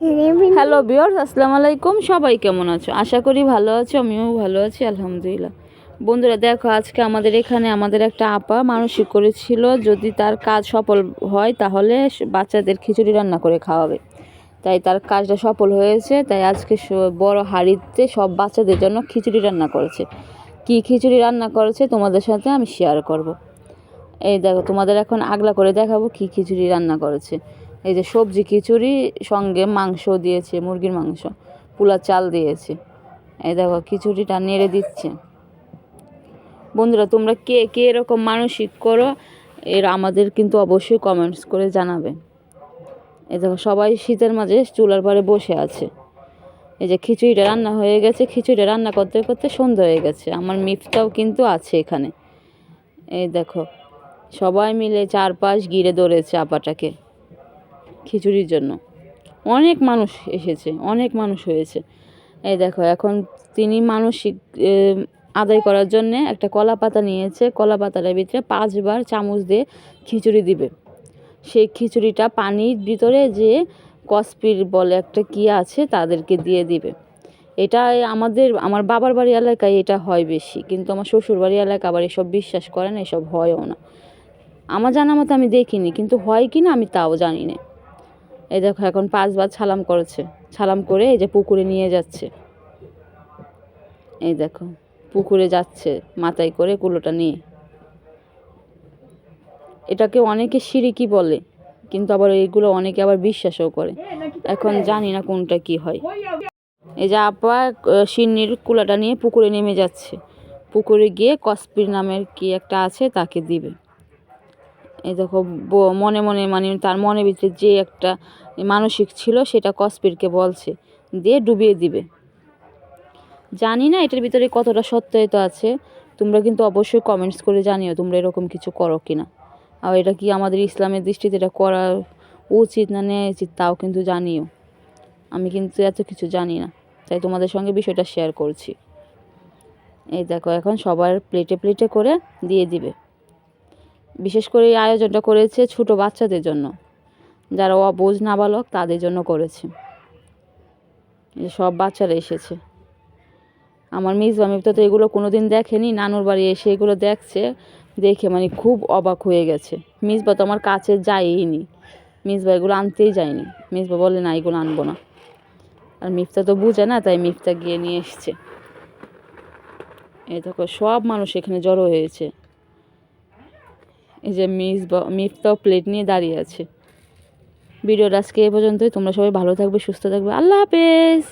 Hello বিয়র্স আসসালামু আলাইকুম। সবাই কেমন আছো? আশা করি ভালো আছো, আমিও ভালো আছি, আলহামদুলিল্লাহ। বন্ধুরা, দেখো, আজকে আমাদের এখানে আমাদের একটা আপা মানসিক করেছিল, যদি তার কাজ সফল হয়, তাহলে বাচ্চাদের খিচুড়ি রান্না করে খাওয়াবে। তাই তার কাজটা সফল হয়েছে, তাই আজকে বড় হাঁড়িতে সব বাচ্চাদের জন্য খিচুড়ি রান্না করেছে। কি খিচুড়ি রান্না করেছে, তোমাদের সাথে আমি শেয়ার করব। এই দেখো, তোমাদের এখন আগলা করে দেখাবো কি খিচুড়ি রান্না করেছে। এই যে সবজি খিচুড়ি সঙ্গে মাংস দিয়েছে, মুরগির মাংস পোলা চাল দিয়েছে। এই দেখো খিচুড়িটা নেড়ে দিচ্ছে। বন্ধুরা, তোমরা কে কে এরকম মানসিক করো, এর আমাদের কিন্তু অবশ্যই কমেন্টস করে জানাবে। এই দেখো সবাই শীতের মাঝে চুলার পাড়ে বসে আছে। এই যে খিচুড়িটা রান্না হয়ে গেছে, খিচুড়িটা রান্না করতে করতে সন্ধ্যা হয়ে গেছে। আমার মিফটাও কিন্তু আছে এখানে। এই দেখো, সবাই মিলে চারপাশ ঘিরে ধরেছে আপাটাকে। খিচুড়ির জন্য। অনেক মানুষ এসেছে, অনেক মানুষ হয়েছে। এই দেখো, এখন তিনি মানসিক আদায় করার জন্যে একটা কলা পাতা নিয়েছে। কলা পাতাটার ভিতরে পাঁচবার চামচ দিয়ে খিচুড়ি দিবে। সেই খিচুড়িটা পানির ভিতরে যে কসপির বলে একটা কি আছে, তাদেরকে দিয়ে দিবে। এটা আমাদের, আমার বাবার বাড়ি এলাকায় এটা হয় বেশি। কিন্তু আমার শ্বশুর বাড়ি এলাকা আবার এসব বিশ্বাস করে না, এসব হয়ও না। আমার জানা মতো আমি দেখিনি, কিন্তু হয় কি না আমি তাও জানি না। এই দেখো, এখন পাঁচবার ছালাম করেছে। ছালাম করে এই যে পুকুরে নিয়ে যাচ্ছে। এই দেখো, পুকুরে যাচ্ছে মাথায় করে কুলোটা নিয়ে। এটাকে অনেকে সিঁড়িকি বলে, কিন্তু আবার এইগুলো অনেকে আবার বিশ্বাসও করে। এখন জানি না কোনটা কি হয়। এই যে আপা সিন্নির কুলাটা নিয়ে পুকুরে নেমে যাচ্ছে। পুকুরে গিয়ে কসপির নামের কি একটা আছে তাকে দিবে। এই দেখো মনে মনে মানে তার মনের ভিতরে যে একটা মানসিক ছিল সেটা কসপিরকে বলছে, দিয়ে ডুবিয়ে দিবে। জানি না এটার ভিতরে কতটা সত্যতা আছে, তোমরা কিন্তু অবশ্যই কমেন্টস করে জানিও তোমরা এরকম কিছু করো কি না আর এটা কি আমাদের ইসলামের দৃষ্টিতে এটা করা উচিত না নেওয়া উচিত, তাও কিন্তু জানিও। আমি কিন্তু এত কিছু জানি না, তাই তোমাদের সঙ্গে বিষয়টা শেয়ার করছি। এই দেখো, এখন সবার প্লেটে প্লেটে করে দিয়ে দিবে। বিশেষ করে এই আয়োজনটা করেছে ছোট বাচ্চাদের জন্য। যারা অবোঝ নাবালক তাদের জন্য করেছে। সব বাচ্চারা এসেছে। আমার মিসবা মিফতা তো এগুলো কোনো দিন দেখেনি, নানুর বাড়ি এসে এগুলো দেখছে, দেখে মানে খুব অবাক হয়ে গেছে। মিসবা তো আমার কাছে যায়নি মিসবা এগুলো আনতেই যায়নি। মিসবা বলে, না, এগুলো আনব না। আর মিফতা তো বুঝে না, তাই মিফতা গিয়ে নিয়ে এসছে। এ দেখো, সব মানুষ এখানে জড়ো হয়েছে। এই যে মিস মিফতাও প্লেট নিয়ে দাঁড়িয়ে আছে। ভিডিওটা আজকে এ পর্যন্তই। তোমরা সবাই ভালো থাকবে, সুস্থ থাকবে। আল্লাহ হাফেজ!